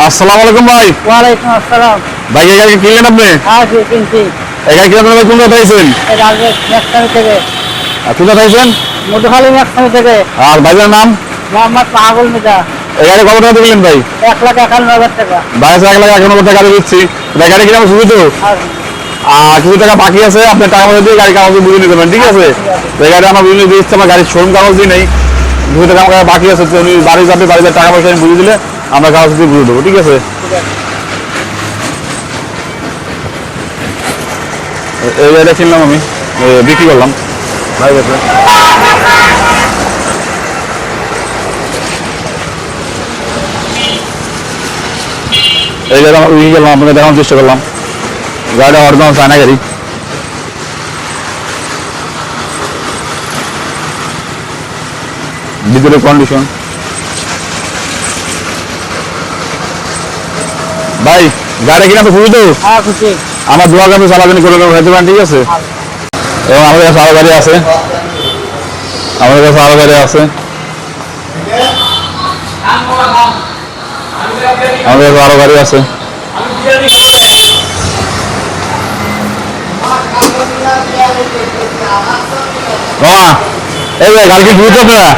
আসসালামু আলাইকুম ভাই। ওয়ালাইকুম আসসালাম। ভাই এই গাড়ি কিনলেন আপনি? হ্যাঁ কিনছি। এই গাড়ি কিনে আপনি এই ম্যাকসামি থেকে। আর মধুখালী ম্যাকসামি থেকে। আর ভাইজার নাম? মোহাম্মদ মিদা এই গাড়ি কত টাকা দিলেন ভাই? এক লাখ একান্ন হাজার টাকা। বাইশ এক লাখ একান্ন হাজার টাকা দিচ্ছি। ভাই গাড়ি কিনে সুবিধা তো? আর কিছু টাকা বাকি আছে? আপনার টাকা মধ্যে দিয়ে গাড়ি কাগজ বুঝে নিতে পারেন ঠিক আছে? এই গাড়ি আমার বুঝে দিচ্ছে আমার গাড়ির শোরুম কাগজ দিয়ে নেই। কিছু টাকা আমার বাকি আছে উনি বাড়ি যাবে বাড়িতে টাকা পয়সা আমি বুঝে দিলে আমরা কাগজ দিয়ে বুঝে দেবো, ঠিক আছে? এই গাড়িটা কিনলাম আমি বিক্রি করলাম। ভাই গেছে এই গাড়ি বিক্রি করলাম আপনাকে দেখানোর চেষ্টা করলাম। গাড়িটা অরিজিনাল চায়না গাড়ি। ভিতরে কন্ডিশন ভাই গাড়ি কিনা তো খুবই তো? হ্যাঁ আমার দোয়া কামে চালাবেন রকম হতে পারেন ঠিক আছে? এবং আমাদের কাছে আরও গাড়ি আছে। আমাদের কাছে আরও গাড়ি আছে। আমাদের কাছে আরও গাড়ি আছে। মামা এই যে গাড়ি কি বুঝতে আপনারা?